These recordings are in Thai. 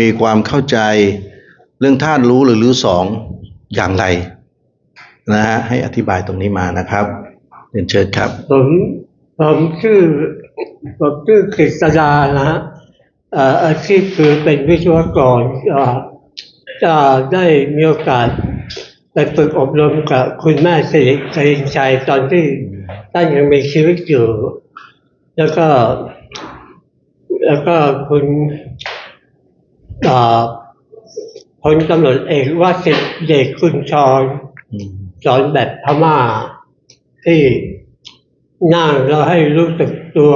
มีความเข้าใจเรื่องธาตุรู้หรือรู้สองอย่างไรนะฮะให้อธิบายตรงนี้มานะครับเรียนเชิญครับ ผมผมชื่อผมชื่อกฤษดานะฮะอาชีพคือเป็นวิศวกรอ่อจะได้มีโอกาสไปฝึกอบรมกับคุณแม่สิริสิริชัยตอนที่ท่านยังมีชีวิตอยู่ แล้วก็ แล้วก็คุณ พลตำรวจเอกว่าสิทธิ์เดชคุณชรอืมสอนแบบพม่า ที่นั่งแล้วให้รู้สึกตัว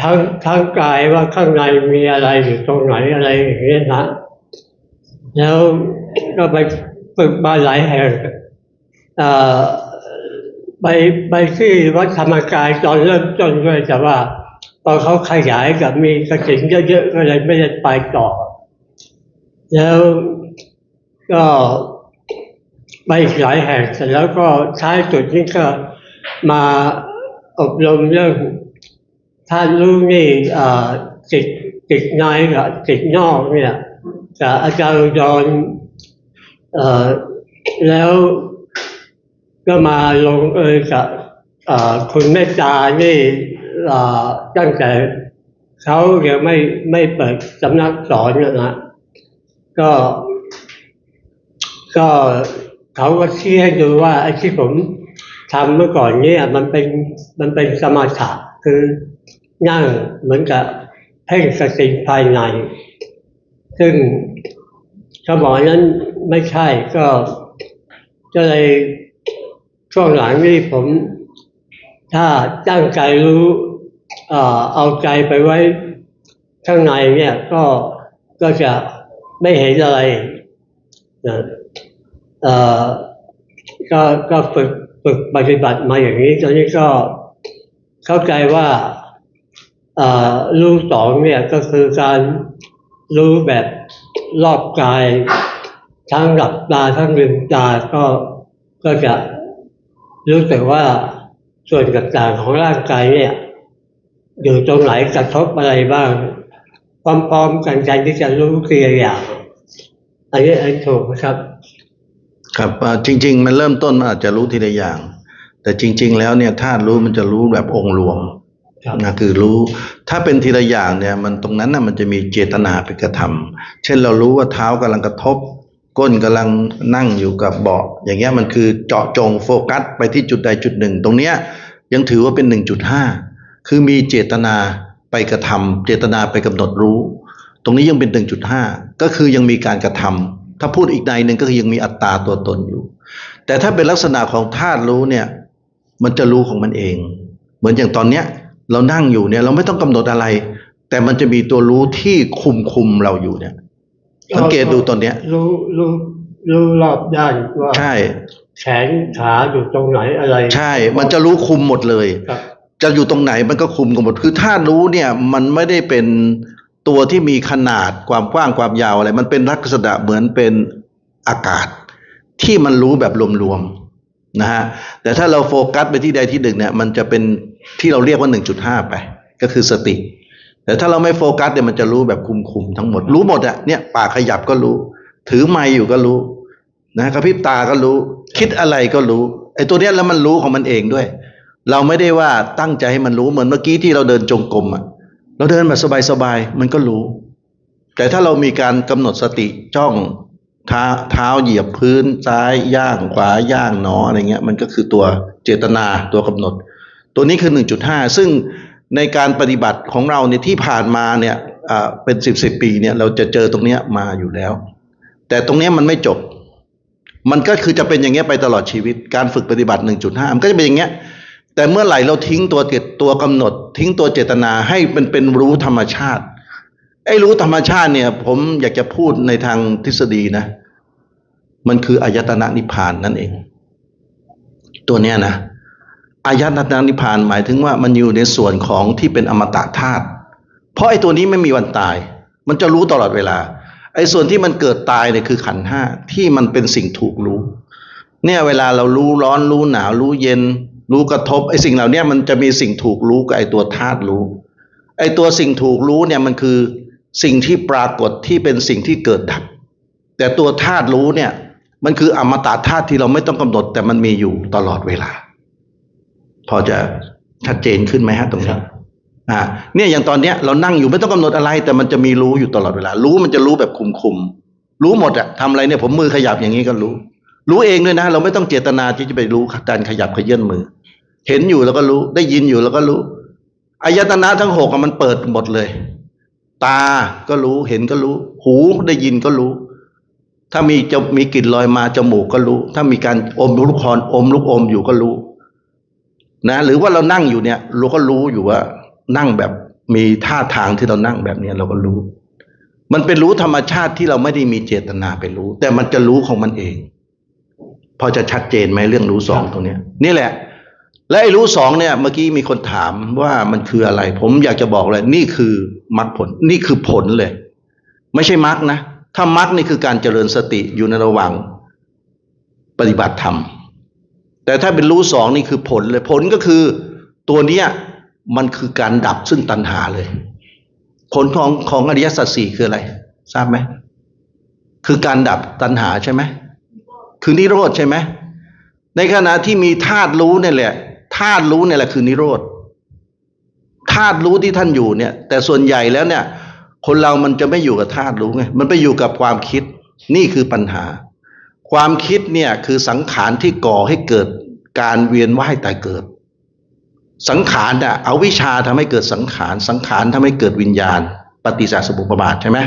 ทั้งทั้งกายว่าข้างในมีอะไรอยู่ตรงไหนอะไรอย่างเงี้ยนะแล้วก็ไปฝึกมาหลายแห่งไปไปที่วัดธรรมกายตอนเริ่มต้นด้วยแต่ว่า อเขาขยายกับมีกระถิ่นเยอะๆก็เลยไม่ได้ไปต่อ แล้วก็ไปหลายแห่งเสร็จแล้วก็ท้ายสุดนี่ก็มาอบรมเรื่องท่านรู้นี่อ่อจิตจิตในกับจิตนอกเนี่ยกับอาจารย์ดอ่อแล้วก็มาลงเอยกับคุณเมตตานี่ ตั้งแต่เขายังไม่ไม่เปิดสำนักสอนนะก็ ก็เขาก็ชี้ให้ดูว่าไอ้ที่ผมทำเมื่อก่อนเนี่ยมันเป็นมันเป็นสมถะคือนั่งเหมือนกับเพ่งสติภายใน ซึ่งเขาบอกนั้นไม่ใช่ก็ก็เลยช่วงหลังนี่ผม ถ้าตั้งใจรู้ เอ่อเอาใจไปไว้ข้างในเนี่ยก็ก็จะไม่เห็นอะไรนะเอ่อก็ก็ฝึกฝึกปฏิบัติมาอย่างนี้ ตอนนี้ก็เข้าใจว่าเออรู้สองเนี่ยก็คือการรู้แบบรอบกาย ทั้งหลับตาทั้งลืมตาก็ก็จะรู้สึกว่าส่วนต่างๆของร่างกายเนี่ย อยู่ตรงไหนกระทบอะไรบ้างพร้อมๆกันใจที่จะรู้ทีละอย่างอันนี้อันถูกนะครับ ครับอ่าจริง ๆ มันเริ่มต้นมันอาจจะรู้ทีละอย่าง แต่จริง ๆ แล้วเนี่ยธาตุรู้มันจะรู้แบบองค์รวมครับนะคือรู้ถ้าเป็นทีละอย่างเนี่ยมันตรงนั้นน่ะมันจะมีเจตนาไปกระทำเช่นเรารู้ว่าเท้ากำลังกระทบ ก้นกำลังนั่งอยู่กับเบาะ อย่างเงี้ยมันคือเจาะจงโฟกัสไปที่จุดใดจุดหนึ่ง ตรงเนี้ยยังถือว่าเป็น 1.5 คือมีเจตนาไปกระทำเจตนาไปกำหนดรู้ ตรงนี้ยังเป็น 1.5 ก็คือยังมีการกระทำถ้าพูดอีกในหนึ่งก็คือยังมีอัตตาตัวตนอยู่ แต่ถ้าเป็นลักษณะของธาตุรู้เนี่ย มันจะรู้ของมันเอง เหมือนอย่างตอนเนี้ยเรานั่งอยู่เนี่ยเราไม่ต้องกำหนดอะไร แต่มันจะมีตัวรู้ที่คุมคุมเราอยู่เนี่ย สังเกตดูตอนเนี้ย รู้รู้รู้รอบด้านว่าใช่แขนขาอยู่ตรงไหนอะไร ใช่ มันจะรู้คุมหมดเลยครับ จะอยู่ตรงไหนมันก็คุมกันหมดคือธารู้เนี่ยมันไม่ได้เป็นตัวที่มีขนาดความกว้างความยาวอะไร มันเป็นลักษณะเหมือนเป็นอากาศ ที่มันรู้แบบรวมๆนะฮะแต่ถ้าเราโฟกัสไปที่ใดที่หนึ่งเนี่ยมันจะเป็นที่เราเรียกว่า 1.5 ไป ก็คือสติ แต่ถ้าเราไม่โฟกัสเนี่ยมันจะรู้แบบคุมๆทั้งหมด รู้หมดอะเนี่ยปากขยับก็รู้ ถือไม้อยู่ก็รู้นะกระพริบตาก็รู้ คิดอะไรก็รู้ไอ้ตัวเนี้ยแล้วมันรู้ของมันเองด้วย เราไม่ได้ว่าตั้งใจให้มันรู้เหมือนเมื่อกี้ที่เราเดินจงกรมอะเราเดินแบบสบายๆมันก็รู้ แต่ถ้าเรามีการกำหนดสติจ้องเท้าเท้าเหยียบพื้นซ้ายย่างขวาย่างหนออะไรเงี้ย มันก็คือตัวเจตนาตัวกำหนด ตัวนี้คือ 1.5 ซึ่งในการปฏิบัติของเราเนี่ยที่ผ่านมาเนี่ยเป็น10 10ปีเนี่ยเราจะเจอตรงเนี้ยมาอยู่แล้ว แต่ตรงเนี้ยมันไม่จบ มันก็คือจะเป็นอย่างเงี้ยไปตลอดชีวิต การฝึกปฏิบัติ 1.5 มันก็จะเป็นอย่างเงี้ย แต่เมื่อไหร่เราทิ้งตัวเจตตัวกำหนด ทิ้งตัวเจตนาให้มันเป็นรู้ธรรมชาติ ไอ้รู้ธรรมชาติเนี่ย ผมอยากจะพูดในทางทฤษฎีนะ มันคืออายตนะนิพพานนั่นเอง ตัวเนี้ยนะอายตนะนิพพานหมายถึงว่ามันอยู่ในส่วนของที่เป็นอมตะธาตุเพราะไอ้ตัวนี้ไม่มีวันตาย มันจะรู้ตลอดเวลา ไอ้ส่วนที่มันเกิดตายเนี่ยคือขันห้าที่มันเป็นสิ่งถูกรู้ เนี่ยเวลาเรารู้ร้อนรู้หนาวรู้เย็น รู้กระทบไอ้สิ่งเหล่าเนี้ยมันจะมีสิ่งถูกรู้กับไอ้ตัวธาตุรู้ ไอ้ตัวสิ่งถูกรู้เนี่ยมันคือสิ่งที่ปรากฏที่เป็นสิ่งที่เกิดดับ แต่ตัวธาตุรู้เนี่ยมันคืออมตะธาตุที่เราไม่ต้องกำหนด แต่มันมีอยู่ตลอดเวลา พอจะชัดเจนขึ้นไหมฮะตรงนี้อ่าเนี่ยอย่างตอนเนี้ยเรานั่งอยู่ไม่ต้องกำหนดอะไร แต่มันจะมีรู้อยู่ตลอดเวลา รู้มันจะรู้แบบคุมคุมๆรู้หมดอะทำอะไรเนี่ยผมมือขยับอย่างนี้ก็รู้ รู้เองด้วยนะ เราไม่ต้องเจตนาที่จะไปรู้การขยับขยื่นมือ เห็นอยู่แล้วก็รู้ ได้ยินอยู่แล้วก็รู้อายตนะทั้งหกมันเปิดหมดเลย ตาก็รู้เห็นก็รู้ หูได้ยินก็รู้ ถ้ามีจะมีกลิ่นลอยมาจมูกก็รู้ ถ้ามีการอมลูกคอนอมลูกอมอยู่ก็รู้ นะ หรือว่าเรานั่งอยู่เนี่ยเราก็รู้อยู่ว่า นั่งแบบมีท่าทางที่เรานั่งแบบเนี้ยเราก็รู้ มันเป็นรู้ธรรมชาติที่เราไม่ได้มีเจตนาไปรู้ แต่มันจะรู้ของมันเอง พอจะชัดเจนไหมเรื่องรู้สองตรงเนี้ยนี่แหละ และไอ้รู้สองเนี่ยเมื่อกี้มีคนถามว่ามันคืออะไร ผมอยากจะบอกเลยนี่คือมรรคผลนี่คือผลเลย ไม่ใช่มรรคนะ ถ้ามรรคนี่คือการเจริญสติอยู่ในระหว่างปฏิบัติธรรม แต่ถ้าเป็นรู้สองนี่คือผลเลยผลก็คือตัวเนี้ยมันคือการดับซึ่งตัณหาเลย ผลของของอริยสัจสี่คืออะไร ทราบไหมคือการดับตัณหาใช่ไหมคือนิโรธใช่ไหมในขณะที่มีธาตุรู้เนี่ยแหละ ธาตุรู้เนี่ยแหละคือนิโรธธาตุรู้ที่ท่านอยู่เนี่ย แต่ส่วนใหญ่แล้วเนี่ย คนเรามันจะไม่อยู่กับธาตุรู้ไงมันไปอยู่กับความคิด นี่คือปัญหา ความคิดเนี่ยคือสังขารที่ก่อให้เกิดการเวียนว่ายตายเกิด สังขารอะเอาวิชาทำให้เกิดสังขาร สังขารทำให้เกิดวิญญาณ ปฏิจจสมุปบาทใช่ไหม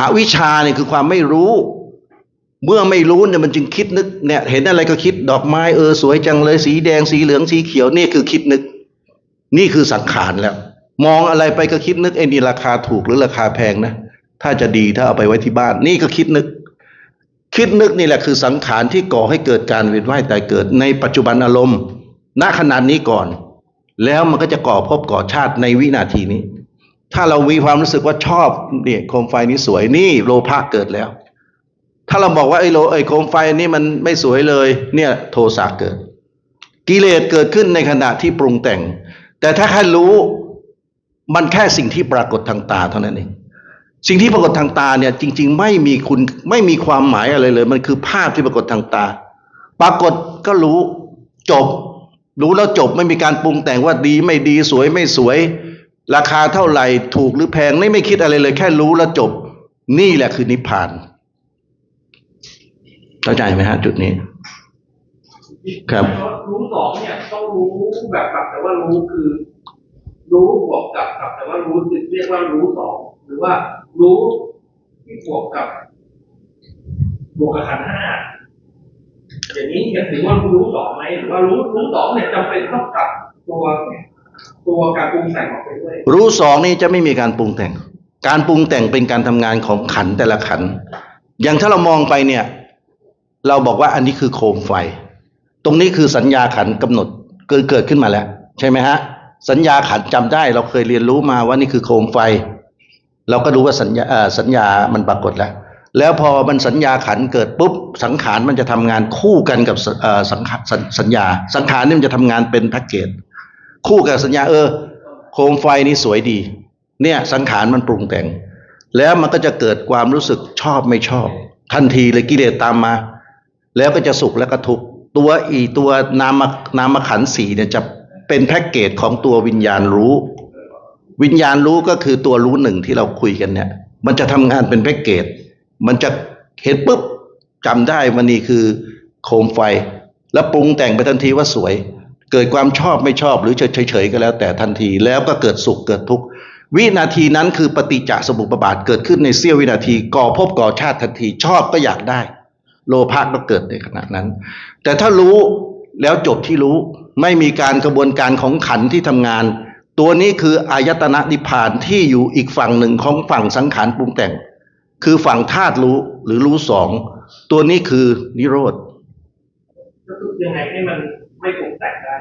อวิชาเนี่ยคือความไม่รู้ เมื่อไม่รู้เนี่ยมันจึงคิดนึกเนี่ยเห็นอะไรก็คิดดอกไม้เออสวยจังเลยสีแดงสีเหลืองสีเขียวนี่คือคิดนึก นี่คือสังขารแล้ว มองอะไรไปก็คิดนึกไอ้นี่ราคาถูกหรือราคาแพงนะ ถ้าจะดีถ้าเอาไปไว้ที่บ้าน นี่ก็คิดนึก คิดนึกนี่แหละคือสังขารที่ก่อให้เกิดการเวียนว่ายตายเกิด ในปัจจุบันอารมณ์ณขณะนี้ก่อน แล้วมันก็จะก่อภพก่อชาติในวินาทีนี้ ถ้าเรามีความรู้สึกว่าชอบเนี่ยโคมไฟนี้สวยนี่โลภะเกิดแล้ว ถ้าเราบอกว่าไอ้โลไอ้โคมไฟนนี้มันไม่สวยเลย เนี่ยโทสะเกิด กิเลสเกิดขึ้นในขณะที่ปรุงแต่ง แต่ถ้าใครรู้มันแค่สิ่งที่ปรากฏทางตาเท่านั้นเองสิ่งที่ปรากฏทางตาเนี่ย จริง ๆ ไม่มีคุณไม่มีความหมายอะไรเลย มันคือภาพที่ปรากฏทางตา ปรากฏก็รู้จบ รู้แล้วจบไม่มีการปรุงแต่งว่าดีไม่ดีสวยไม่สวย ราคาเท่าไหร่ถูกหรือแพงนี่ไม่คิดอะไรเลย แค่รู้แล้วจบ นี่แหละคือนิพพาน เข้าใจไหมฮะจุดนี้ ครับรู้สองเนี่ยต้องรู้แบบกับแต่ว่ารู้คือ รู้บวกกับกับ แต่ว่ารู้เรียกว่ารู้สองหรือว่ารู้ที่บวกกับบวกกับขันธ์ห้าอย่างนี้จะถือว่ารู้สองไหมหรือว่ารู้รู้สองเนี่ยจำเป็นต้องกับตัวตัวการปรุงแต่งออกไปด้วยรู้สองนี่จะไม่มีการปรุงแต่ง การปรุงแต่งเป็นการทำงานของขันธ์แต่ละขันธ์อย่างถ้าเรามองไปเนี่ย เราบอกว่าอันนี้คือโคมไฟ ตรงนี้คือสัญญาขันธ์กำหนดเกิดเกิดขึ้นมาแล้ว ใช่ไหมฮะ สัญญาขันธ์จำได้ เราเคยเรียนรู้มาว่านี่คือโคมไฟ เราก็รู้ว่าสัญญาเออสัญญามันปรากฏแล้ว แล้วพอมันสัญญาขันเกิดปุ๊บสังขารมันจะทำงานคู่กันกับสเอ่อสังขารสัญสัญญา สังขารนี่มันจะทำงานเป็นแพ็กเกจคู่กับสัญญาเออ โคมไฟนี่สวยดี เนี่ยสังขารมันปรุงแต่ง แล้วมันก็จะเกิดความรู้สึกชอบไม่ชอบ ทันทีเลยกิเลสตามมา แล้วก็จะสุขและก็ทุกข์ตัวอีตัวนามนามขันสีเนี่ยจะเป็นแพ็กเกจของตัววิญญาณรู้ วิญญาณรู้ก็คือตัวรู้หนึ่งที่เราคุยกันเนี่ย มันจะทำงานเป็นแพ็กเกจมันจะเห็นปุ๊บจำได้ว่านี่คือโคมไฟ แล้วปรุงแต่งไปทันทีว่าสวย เกิดความชอบไม่ชอบหรือเฉยๆก็แล้วแต่ทันทีแล้วก็เกิดสุขเกิดทุกข์วินาทีนั้นคือปฏิจจสมุปบาทเกิดขึ้นในเสี้ยววินาทีก่อภพก่อชาติทันทีชอบก็อยากได้ โลภะก็เกิดในขณะนั้น แต่ถ้ารู้แล้วจบที่รู้ไม่มีการกระบวนการของขันธ์ที่ทำงาน ตัวนี้คืออายตนะนิพพานที่อยู่อีกฝั่งหนึ่งของฝั่งสังขารปรุงแต่ง คือฝั่งธาตุรู้หรือรู้สอง ตัวนี้คือนิโรธก็คือยังไงให้มันไม่ปรุงแต่งได้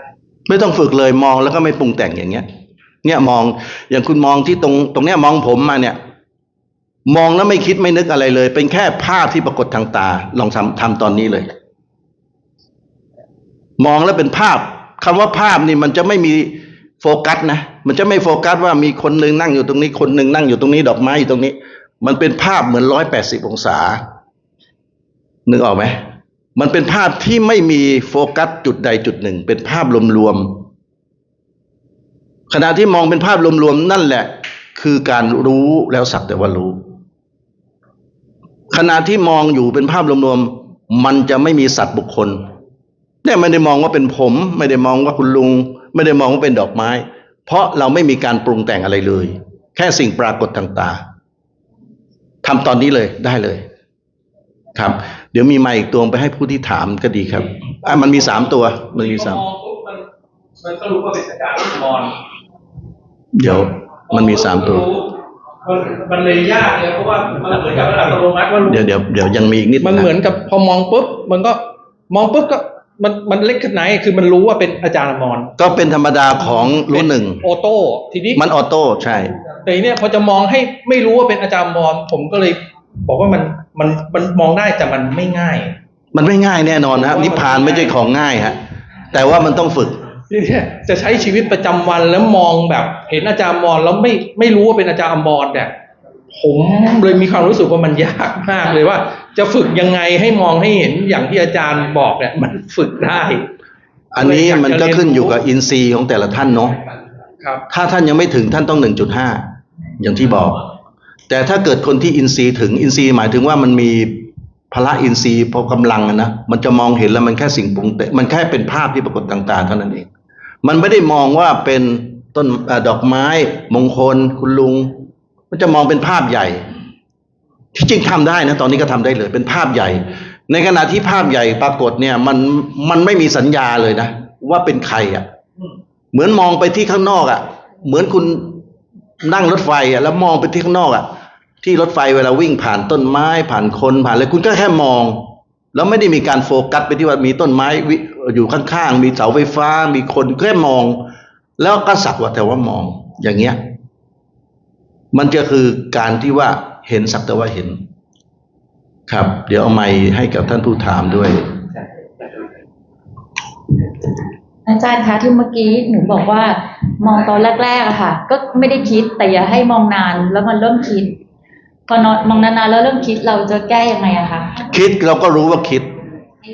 ไม่ต้องฝึกเลยมองแล้วก็ไม่ปรุงแต่งอย่างเงี้ย เนี่ยมองอย่างคุณมองที่ตรงตรงเนี้ยมองผมมาเนี่ย มองแล้วไม่คิดไม่นึกอะไรเลย เป็นแค่ภาพที่ปรากฏทางตา ลองทำทำตอนนี้เลย มองแล้วเป็นภาพคำว่าภาพนี่มันจะไม่มีโฟกัสนะมันจะไม่โฟกัสว่ามีคนหนึ่งนั่งอยู่ตรงนี้ คนหนึ่งนั่งอยู่ตรงนี้ ดอกไม้อยู่ตรงนี้ มันเป็นภาพเหมือนร้อยแปดสิบองศา นึกออกไหมมันเป็นภาพที่ไม่มีโฟกัสจุดใดจุดหนึ่ง เป็นภาพรวมๆขณะที่มองเป็นภาพรวมๆนั่นแหละ คือการรู้แล้วสักแต่ว่ารู้ ขณะที่มองอยู่เป็นภาพรวมๆมันจะไม่มีสัตว์บุคคลเนี่ยไม่ได้มองว่าเป็นผม ไม่ได้มองว่าคุณลุง ไม่ได้มองว่าเป็นดอกไม้ เพราะเราไม่มีการปรุงแต่งอะไรเลย แค่สิ่งปรากฏต่างๆทำตอนนี้เลยได้เลย ครับ เดี๋ยวมีไมาอีกตัวไปให้ผู้ที่ถามก็ดีครับอะมันมีสามตัว มันมีสามมองปุ๊บมันมันก็รู้ว่าเป็นอาจารย์มอนเดี๋ยวมันมีสามตัว มันมันเลยยากเลยเพราะว่ามันเหมือนกับอัตโนมัติว่ารู้เดี๋ยวเดี๋ยวเดี๋ยวยังมีอีกนิดมันเหมือนกับพอมองปุ๊บมันก็มองปุ๊บก็มันมันเล็กขึ้นไหนคือมันรู้ว่าเป็นอาจารย์อมรก็เป็นธรรมดาของรุ่นหนึ่งออโต้ทีนี้มันออโต้ใช่ แต่ทีเนี้ยพอจะมองให้ไม่รู้ว่าเป็นอาจารย์อมรผมก็เลยบอกว่ามันมันมันมองได้แต่มันไม่ง่าย มันไม่ง่ายแน่นอนนะนิพพานไม่ใช่ของง่ายฮะแต่ว่ามันต้องฝึก ทีเนี้ยจะใช้ชีวิตประจำวันแล้วมองแบบ เห็นอาจารย์อมรแล้วไม่ไม่รู้ว่าเป็นอาจารย์อมรเนี่ยผมเลยมีความรู้สึกว่ามันยากมากเลยว่า จะฝึกยังไงให้มองให้เห็นอย่างที่อาจารย์บอกเนี่ย มันฝึกได้ อันนี้มันก็ขึ้นอยู่กับอินทรีย์ของแต่ละท่านเนาะครับถ้าท่านยังไม่ถึงท่านต้องหนึ่งจุดห้าอย่างที่บอก แต่ถ้าเกิดคนที่อินทรีย์ถึงอินทรีย์หมายถึงว่ามันมีพละอินทรีย์พอกำลังอะนะมันจะมองเห็นแล้วมันแค่สิ่งปรุงแต่งมันแค่เป็นภาพที่ปรากฏต่างๆเท่านั้นเอง มันไม่ได้มองว่าเป็นต้นอดอกไม้ มงคล คุณลุง มันจะมองเป็นภาพใหญ่ ที่จริงทำได้นะ ตอนนี้ก็ทำได้เลย เป็นภาพใหญ่ ในขณะที่ภาพใหญ่ปรากฏเนี่ย มันมันไม่มีสัญญาเลยนะ ว่าเป็นใครอะ เหมือนมองไปที่ข้างนอกอะ เหมือนคุณนั่งรถไฟอะ แล้วมองไปที่ข้างนอกอะ ที่รถไฟเวลาวิ่งผ่านต้นไม้ ผ่านคนผ่านอะไรคุณก็แค่มอง แล้วไม่ได้มีการโฟกัสไปที่ว่ามีต้นไม้วิ อยู่ข้างๆ มีเสาไฟฟ้า มีคนแค่มอง แล้วก็สักว่าแต่ว่ามอง อย่างเงี้ย มันจะคือการที่ว่าเห็นสักแต่ว่าเห็น ครับ เดี๋ยวเอาไม้ให้กับท่านผู้ถามด้วย อาจารย์คะที่เมื่อกี้หนูบอกว่า มองตอนแรกๆอะค่ะ ก็ไม่ได้คิดแต่อย่าให้มองนานแล้วมันเริ่มคิดพอนอนมองนานๆแล้วเริ่มคิดเราจะแก้ยังไงอะคะคิดเราก็รู้ว่าคิด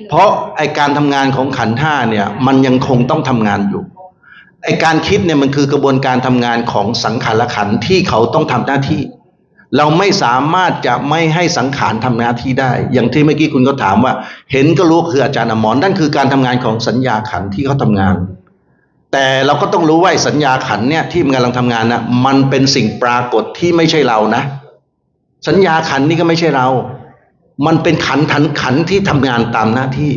เพราะไอการทำงานของขันธ์ห้าเนี่ย มันยังคงต้องทำงานอยู่ไอการคิดเนี่ยมันคือกระบวนการทำงานของสังขารขันที่เขาต้องทำหน้าที่ เราไม่สามารถจะไม่ให้สังขารทำหน้าที่ได้ อย่างที่เมื่อกี้คุณก็ถามว่า เห็นก็รู้คืออาจารย์อมรนั่นคือการทำงานของสัญญาขันที่เขาทำงาน แต่เราก็ต้องรู้ว่าสัญญาขันเนี่ยที่มันกำลังทำงานนะมันเป็นสิ่งปรากฏที่ไม่ใช่เรานะ สัญญาขันนี่ก็ไม่ใช่เรา มันเป็นขันขันขันที่ทำงานตามหน้าที่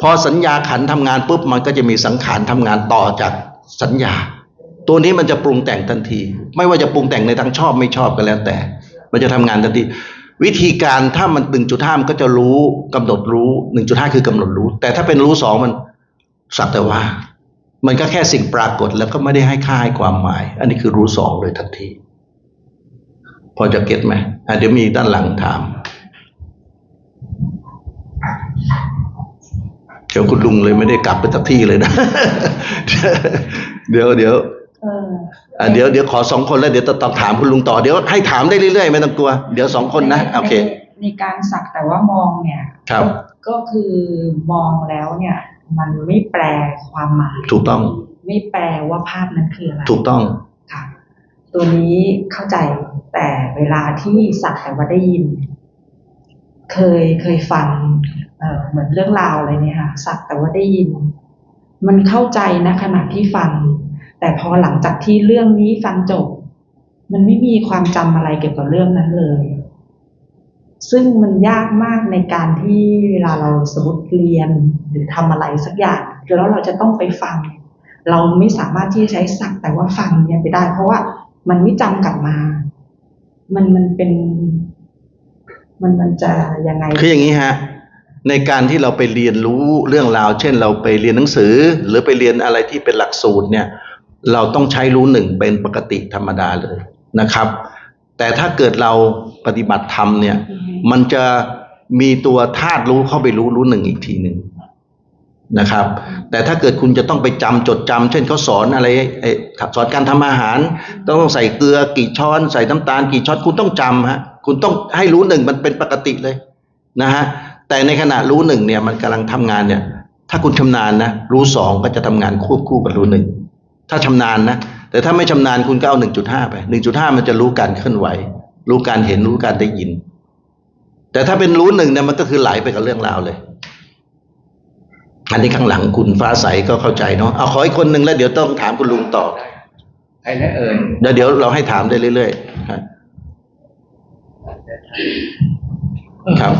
พอสัญญาขันธ์ทำงานปุ๊บมันก็จะมีสังขารทำงานต่อจากสัญญา ตัวนี้มันจะปรุงแต่งทันที ไม่ว่าจะปรุงแต่งในทางชอบไม่ชอบก็แล้วแต่ มันจะทำงานทันทีวิธีการถ้ามันหนึ่งจุดห้ามันก็จะรู้กำหนดรู้หนึ่งจุดห้าคือกำหนดรู้ แต่ถ้าเป็นรู้สองมันสักแต่ว่า มันก็แค่สิ่งปรากฏแล้วก็ไม่ได้ให้ค่าให้ความหมาย อันนี้คือรู้สองเลยทันที พอจะเก็ตไหมเดี๋ยวมีด้านหลังถาม เดี๋ยวคุณลุงเลยไม่ได้กลับไปสักที่เลยนะ เดี๋ยวเดี๋ยวเอออะเดี๋ยวเดี๋ยวขอสองคนแล้วเดี๋ยวจะตอบถามคุณลุงต่อเดี๋ยวให้ถามได้เรื่อยๆไม่ต้องกลัว เดี๋ยวสองคนนะโอเค ในในการสักแต่ว่ามองเนี่ยครับก็ก็คือมองแล้วเนี่ย มันไม่แปลความหมาย ถูกต้อง ไม่แปลว่าภาพนั้นคืออะไรถูกต้องค่ะตัวนี้เข้าใจแต่เวลาที่สักแต่ว่าได้ยิน เคยเคยฟัง เหมือนเรื่องราวอะไรเนี่ยค่ะสักแต่ว่าได้ยิน มันเข้าใจนะขณะที่ฟัง แต่พอหลังจากที่เรื่องนี้ฟังจบ มันไม่มีความจำอะไรเกี่ยวกับเรื่องนั้นเลย ซึ่งมันยากมากในการที่เวลาเราสมมติเรียนหรือทำอะไรสักอย่างแล้วเราจะต้องไปฟัง เราไม่สามารถที่จะใช้สักแต่ว่าฟังเนี่ยไปได้ เพราะว่ามันไม่จำกลับมา มันมันเป็น มันมันจะยังไงคืออย่างนี้ฮะ ในการที่เราไปเรียนรู้เรื่องราว เช่น เราไปเรียนหนังสือ หรือไปเรียนอะไรที่เป็นหลักสูตรเนี่ยเราต้องใช้รู้หนึ่งเป็นปกติธรรมดาเลยนะครับ แต่ถ้าเกิดเราปฏิบัติธรรมเนี่ย มันจะมีตัวธาตุรู้เข้าไปรู้รู้หนึ่งอีกทีหนึ่งนะครับ แต่ถ้าเกิดคุณจะต้องไปจำจดจำเช่นเขาสอนอะไรไอ้สอนการทำอาหาร ต้องใส่เกลือกี่ช้อน ใส่น้ำตาลกี่ช้อนคุณต้องจำฮะคุณต้องให้รู้หนึ่งมันเป็นปกติเลยนะฮะ แต่ในขณะรู้หนึ่งเนี่ยมันกำลังทำงานเนี่ย ถ้าคุณชำนาญนะรู้สองก็จะทำงานควบคู่กับรู้หนึ่งถ้าชำนาญนะแต่ถ้าไม่ชำนาญคุณก็เอาหนึ่งจุดห้าไปหนึ่งจุดห้ามันจะรู้การเคลื่อนไหว รู้การเห็นรู้การได้ยิน แต่ถ้าเป็นรู้หนึ่งเนี่ยมันก็คือไหลไปกับเรื่องราวเลยอันนี้ข้างหลังคุณฟ้าใสก็เข้าใจเนาะเอาขออีกคนหนึ่งแล้วเดี๋ยวต้องถามคุณลุงต่อใครนะเอิญเดี๋ยวเดี๋ยวเราให้ถามได้เรื่อยๆฮะครับ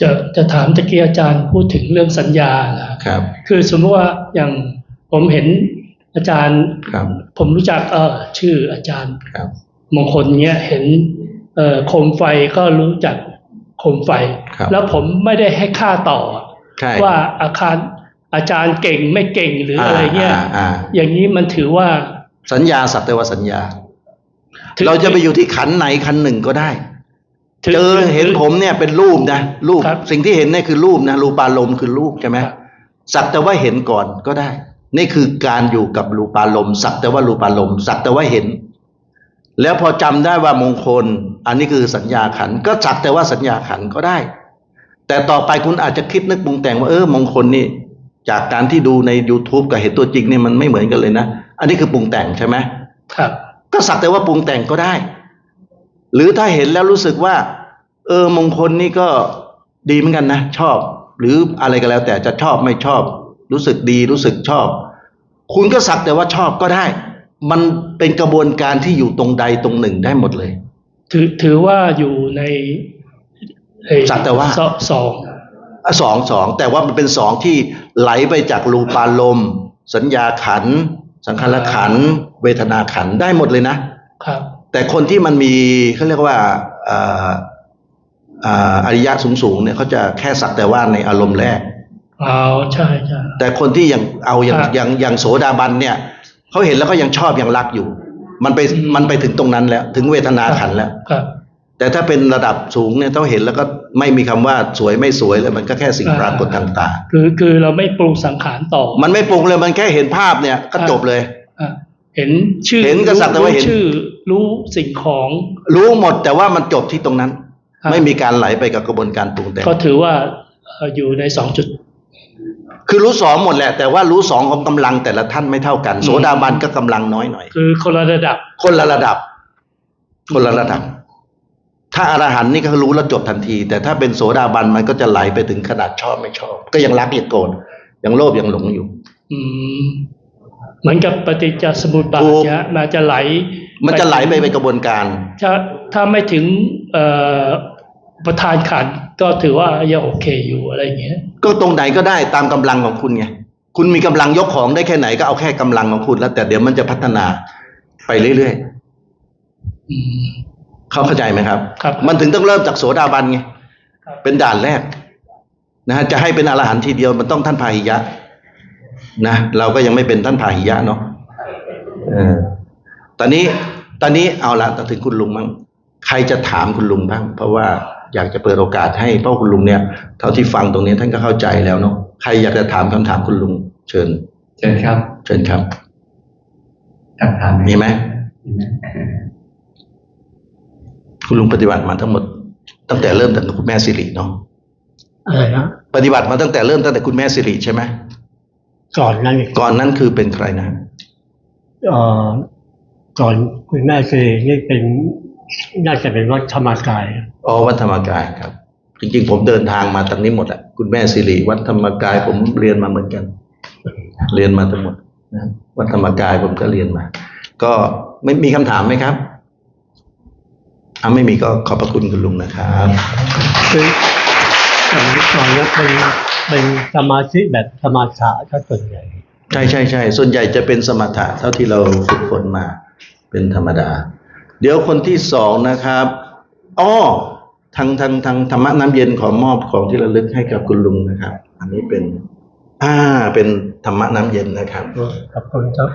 จะจะถามตะกี้อาจารย์พูดถึงเรื่องสัญญานะครับ คือสมมติว่าอย่างผมเห็นอาจารย์ครับผมรู้จักเออชื่ออาจารย์ครับมงคลเนี้ยเห็นเอ่อโคมไฟก็รู้จักโคมไฟครับแล้วผมไม่ได้ให้ค่าต่อใช่ว่าอาคารอาจารย์เก่งไม่เก่งหรืออะไรเงี้ยอ่าอ่าอย่างนี้มันถือว่าสัญญาสักแต่ว่าสัญญาถือเราจะไปอยู่ที่ขันไหนขันหนึ่งก็ได้ถื เจอเห็นผมเนี่ยเป็นรูปนะรูปครับสิ่งที่เห็นเนี่ยคือรูปนะรูปารมณ์คือรูปใช่ไหมครับสักแต่ว่าเห็นก่อนก็ได้ นี่คือการอยู่กับรูปารมณ์สักแต่ว่ารูปารมณ์สักแต่ว่าเห็น แล้วพอจำได้ว่ามงคล อันนี้คือสัญญาขันก็สักแต่ว่าสัญญาขันก็ได้ แต่ต่อไปคุณอาจจะคิดนึกปรุงแต่งว่าเออมงคลนี่จากการที่ดูใน YouTube กับเห็นตัวจริงเนี่ยมันไม่เหมือนกันเลยนะ อันนี้คือปรุงแต่งใช่ไหมครับ ก็สักแต่ว่าปรุงแต่งก็ได้ หรือถ้าเห็นแล้วรู้สึกว่า เออมงคลนี่ก็ดีเหมือนกันนะ ชอบ หรืออะไรก็แล้ว แต่จะชอบไม่ชอบ รู้สึกดีรู้สึกชอบ คุณก็สักแต่ว่าชอบก็ได้ มันเป็นกระบวนการที่อยู่ตรงใดตรงหนึ่งได้หมดเลย ถือถือว่าอยู่ในเอ่อสักแต่ว่าสสองอะสองสองแต่ว่ามันเป็นสองที่ไหลไปจากรูปารมณ์สัญญาขันธ์สังขารขันธ์เวทนาขันธ์ได้หมดเลยนะครับ แต่คนที่มันมีเขาเรียกว่าเอ่อเอ่ออริยะสูงสูงๆเนี่ยเขาจะแค่สักแต่ว่าในอารมณ์แรกเอาใช่ใช่แต่คนที่ยังเอาอย่างครับอย่างอย่างโสดาบันเนี่ยเขาเห็นแล้วก็ยังชอบยังรักอยู่ มันไปอืมมันไปถึงตรงนั้นแล้ว ถึงเวทนาขันธ์แล้วครับแต่ถ้าเป็นระดับสูงเนี่ยเขาเห็นแล้วก็ไม่มีคำว่าสวยไม่สวยเลยมันก็แค่สิ่งอ่าปรากฏทางตาคือคือเราไม่ปรุงสังขารต่อ มันไม่ปรุงเลยมันแค่เห็นภาพเนี่ยก็จบเลยอะเห็นชื่อเห็นก็สักแต่ว่าเห็นรู้ชื่อ รู้สิ่งของ รู้หมดแต่ว่ามันจบที่ตรงนั้นครับไม่มีการไหลไปกับกระบวนการปรุงแต่งก็ถือว่าเอ่ออยู่ในสองจุด คือรู้สองหมดแหละ แต่ว่ารู้สองของกำลังแต่ละท่านไม่เท่ากัน โสดาบันก็กำลังน้อยหน่อย คือคนละระดับ คนละระดับ คนละระดับ ถ้าอรหันต์นี่ก็รู้แล้วจบทันที แต่ถ้าเป็นโสดาบันมันก็จะไหลไปถึงขนาดชอบไม่ชอบ ก็ยังรักยังโกรธยังโลภยังหลงอยู่ อืมเหมือนกับปฏิจจสมุปบาทถูกเนี่ยมันจะไหล มันจะไหลไปเป็นกระบวนการถ้าถ้าไม่ถึงเอ่อประธานขันธ์ก็ถือว่ายังโอเคอยู่อะไรอย่างเงี้ย ก็ตรงไหนก็ได้ตามกำลังของคุณไงคุณมีกำลังยกของได้แค่ไหนก็เอาแค่กำลังของคุณแล้ว แต่เดี๋ยวมันจะพัฒนาไปเรื่อยอืมๆเขาเข้าใจไหมครับครับ มันถึงต้องเริ่มจากโสดาบันไงครับเป็นด่านแรก นะฮะจะให้เป็นอรหันต์ทีเดียวมันต้องท่านพาหิยะ นะเราก็ยังไม่เป็นท่านพาหิยะเนาะเออต อนนี้ตอนนี้เอาละถึงคุณลุงมั้งใครจะถามคุณลุงบ้าง เพราะว่าอยากจะเปิดโอกาสให้เพราะคุณลุงเนี่ยเท่าที่ฟังตรงนี้ท่านก็เข้าใจแล้วเนาะใครอยากจะถามคำถามคุณลุง เชิญ เชิญครับ เชิญครับคำถามมีไหมมีไหมคุณลุงปฏิบัติมาทั้งหมด ตั้งแต่เริ่มตั้งแต่คุณแม่สิริเนาะอะไรนะปฏิบัติมาตั้งแต่เริ่มตั้งแต่คุณแม่สิริใช่ไหมก่อนนั้นอีกก่อนนั้นคือเป็นใครนะเอ่อ ก่อนคุณแม่สิรินี่เป็นน่าจะเป็นวัดธรรมกายอ๋อวัดธรรมกายครับ จริงๆ ผมเดินทางมาทางนี้หมดแหละคุณแม่สิริวัดธรรมกาย ผมเรียนมาเหมือนกัน เรียนมาทั้งหมดนะวัดธรรมกายผมก็เรียนมา ก็ไม่มีคำถามไหมครับถ้าไม่มีก็ขอบพระคุณคุณลุงนะครับคือสมัยก่อนเนี่ยเป็นเป็นสมาธิแบบสมาธิถ้าส่วนใหญ่ใช่ใช่ใช่ส่วนใหญ่จะเป็นสมถะเท่าที่เราฝึกฝนมา เป็นธรรมดา เดี๋ยวคนที่สองนะครับอ้อทางทางทางธรรมะน้ำเย็นขอมอบของที่ระลึกให้กับคุณลุงนะครับ อันนี้เป็น อ่าเป็นธรรมะน้ำเย็นนะครับขอบคุณครับ